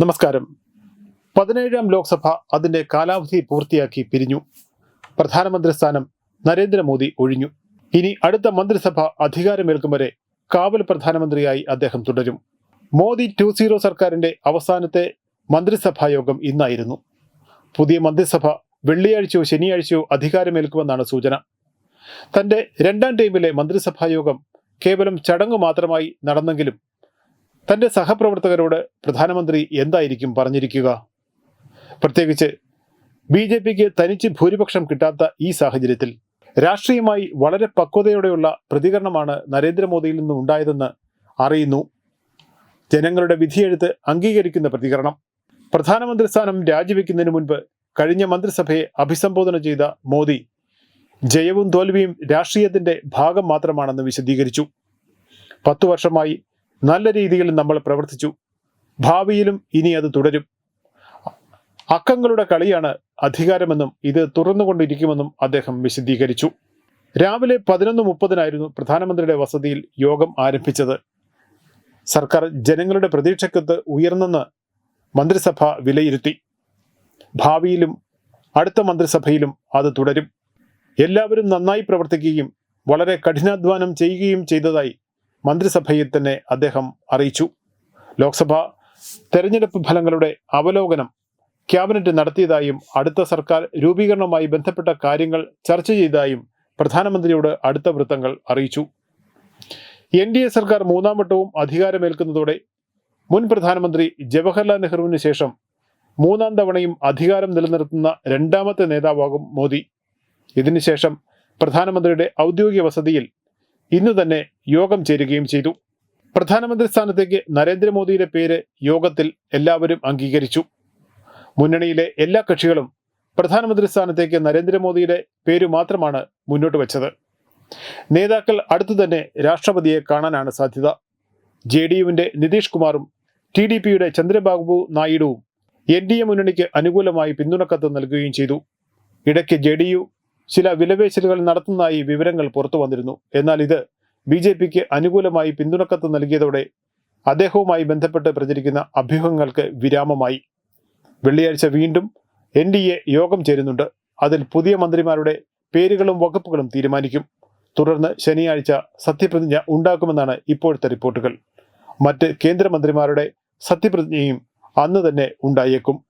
നമസ്കാരം. പതിനേഴാം ലോക്സഭ അതിന്റെ കാലാവധി പൂർത്തിയാക്കി പിരിഞ്ഞു. പ്രധാനമന്ത്രി സ്ഥാനം നരേന്ദ്രമോദി ഒഴിഞ്ഞു. ഇനി അടുത്ത മന്ത്രിസഭ അധികാരമേൽക്കും വരെ കാവൽ പ്രധാനമന്ത്രിയായി അദ്ദേഹം തുടരും. മോദി ടു സീറോ സർക്കാരിന്റെ അവസാനത്തെ മന്ത്രിസഭാ യോഗം ഇന്നായിരുന്നു. പുതിയ മന്ത്രിസഭ വെള്ളിയാഴ്ചയോ ശനിയാഴ്ചയോ അധികാരമേൽക്കുമെന്നാണ് സൂചന. തന്റെ രണ്ടാം ടൈമിലെ മന്ത്രിസഭാ യോഗം കേവലം ചടങ്ങ് മാത്രമായി നടന്നെങ്കിലും തന്റെ സഹപ്രവർത്തകരോട് പ്രധാനമന്ത്രി എന്തായിരിക്കും പറഞ്ഞിരിക്കുക? പ്രത്യേകിച്ച് ബി ജെ പിക്ക് തനിച്ച് ഭൂരിപക്ഷം കിട്ടാത്ത ഈ സാഹചര്യത്തിൽ രാഷ്ട്രീയമായി വളരെ പക്വതയോടെയുള്ള പ്രതികരണമാണ് നരേന്ദ്രമോദിയിൽ നിന്നും ഉണ്ടായതെന്ന് അറിയുന്നു. ജനങ്ങളുടെ വിധിയെഴുത്ത് അംഗീകരിക്കുന്ന പ്രതികരണം പ്രധാനമന്ത്രി സ്ഥാനം രാജിവെക്കുന്നതിന് മുൻപ് കഴിഞ്ഞ മന്ത്രിസഭയെ അഭിസംബോധന ചെയ്ത മോദി ജയവും തോൽവിയും രാഷ്ട്രീയത്തിന്റെ ഭാഗം മാത്രമാണെന്ന് വിശദീകരിച്ചു. പത്തു വർഷമായി നല്ല രീതിയിൽ നമ്മൾ പ്രവർത്തിച്ചു. ഭാവിയിലും ഇനി അത് തുടരും. അക്കങ്ങളുടെ കളിയാണ് അധികാരമെന്നും ഇത് തുറന്നുകൊണ്ടിരിക്കുമെന്നും അദ്ദേഹം വിശദീകരിച്ചു. രാവിലെ പതിനൊന്ന് മുപ്പതിനായിരുന്നു പ്രധാനമന്ത്രിയുടെ വസതിയിൽ യോഗം ആരംഭിച്ചത്. സർക്കാർ ജനങ്ങളുടെ പ്രതീക്ഷക്കത്ത് ഉയർന്നെന്ന് മന്ത്രിസഭ വിലയിരുത്തി. ഭാവിയിലും അടുത്ത മന്ത്രിസഭയിലും അത് തുടരും. എല്ലാവരും നന്നായി പ്രവർത്തിക്കുകയും വളരെ കഠിനാധ്വാനം ചെയ്യുകയും ചെയ്തതായി മന്ത്രിസഭയിൽ തന്നെ അദ്ദേഹം അറിയിച്ചു. ലോക്സഭ തെരഞ്ഞെടുപ്പ് ഫലങ്ങളുടെ അവലോകനം ക്യാബിനറ്റ് നടത്തിയതായും അടുത്ത സർക്കാർ രൂപീകരണവുമായി ബന്ധപ്പെട്ട കാര്യങ്ങൾ ചർച്ച ചെയ്തതായും പ്രധാനമന്ത്രിയോട് അടുത്ത വൃത്തങ്ങൾ അറിയിച്ചു. എൻ ഡി എ സർക്കാർ മൂന്നാം വട്ടവും അധികാരമേൽക്കുന്നതോടെ മുൻ പ്രധാനമന്ത്രി ജവഹർലാൽ നെഹ്റുവിന് ശേഷം മൂന്നാം തവണയും അധികാരം നിലനിർത്തുന്ന രണ്ടാമത്തെ നേതാവാകും മോദി. ഇതിനുശേഷം പ്രധാനമന്ത്രിയുടെ ഔദ്യോഗിക വസതിയിൽ ഇന്നു തന്നെ യോഗം ചേരുകയും ചെയ്തു. പ്രധാനമന്ത്രി സ്ഥാനത്തേക്ക് നരേന്ദ്രമോദിയുടെ പേര് യോഗത്തിൽ എല്ലാവരും അംഗീകരിച്ചു. മുന്നണിയിലെ എല്ലാ കക്ഷികളും പ്രധാനമന്ത്രി സ്ഥാനത്തേക്ക് നരേന്ദ്രമോദിയുടെ പേര് മാത്രമാണ് മുന്നോട്ട് വച്ചത്. നേതാക്കൾ അടുത്തു തന്നെ രാഷ്ട്രപതിയെ കാണാനാണ് സാധ്യത. ജെ ഡി യുവിന്റെ നിതീഷ് കുമാറും ടി ഡി പിയുടെ ചന്ദ്രബാബു നായിഡുവും എൻ ഡി എ മുന്നണിക്ക് അനുകൂലമായി പിന്തുണക്കത്ത് നൽകുകയും ചെയ്തു. ഇടയ്ക്ക് ജെ ഡി യു ചില വിലപേശലുകൾ നടത്തുന്നതായി വിവരങ്ങൾ പുറത്തു വന്നിരുന്നു. എന്നാൽ ഇത് ബി ജെ പിക്ക് അനുകൂലമായി പിന്തുണക്കത്ത് നൽകിയതോടെ അദ്ദേഹവുമായി ബന്ധപ്പെട്ട് പ്രചരിക്കുന്ന അഭ്യൂഹങ്ങൾക്ക് വിരാമമായി. വെള്ളിയാഴ്ച വീണ്ടും എൻ ഡി എ യോഗം ചേരുന്നുണ്ട്. അതിൽ പുതിയ മന്ത്രിമാരുടെ പേരുകളും വകുപ്പുകളും തീരുമാനിക്കും. തുടർന്ന് ശനിയാഴ്ച സത്യപ്രതിജ്ഞ ഉണ്ടാക്കുമെന്നാണ് ഇപ്പോഴത്തെ റിപ്പോർട്ടുകൾ. മറ്റ് കേന്ദ്രമന്ത്രിമാരുടെ സത്യപ്രതിജ്ഞയും അന്ന് തന്നെ ഉണ്ടായേക്കും.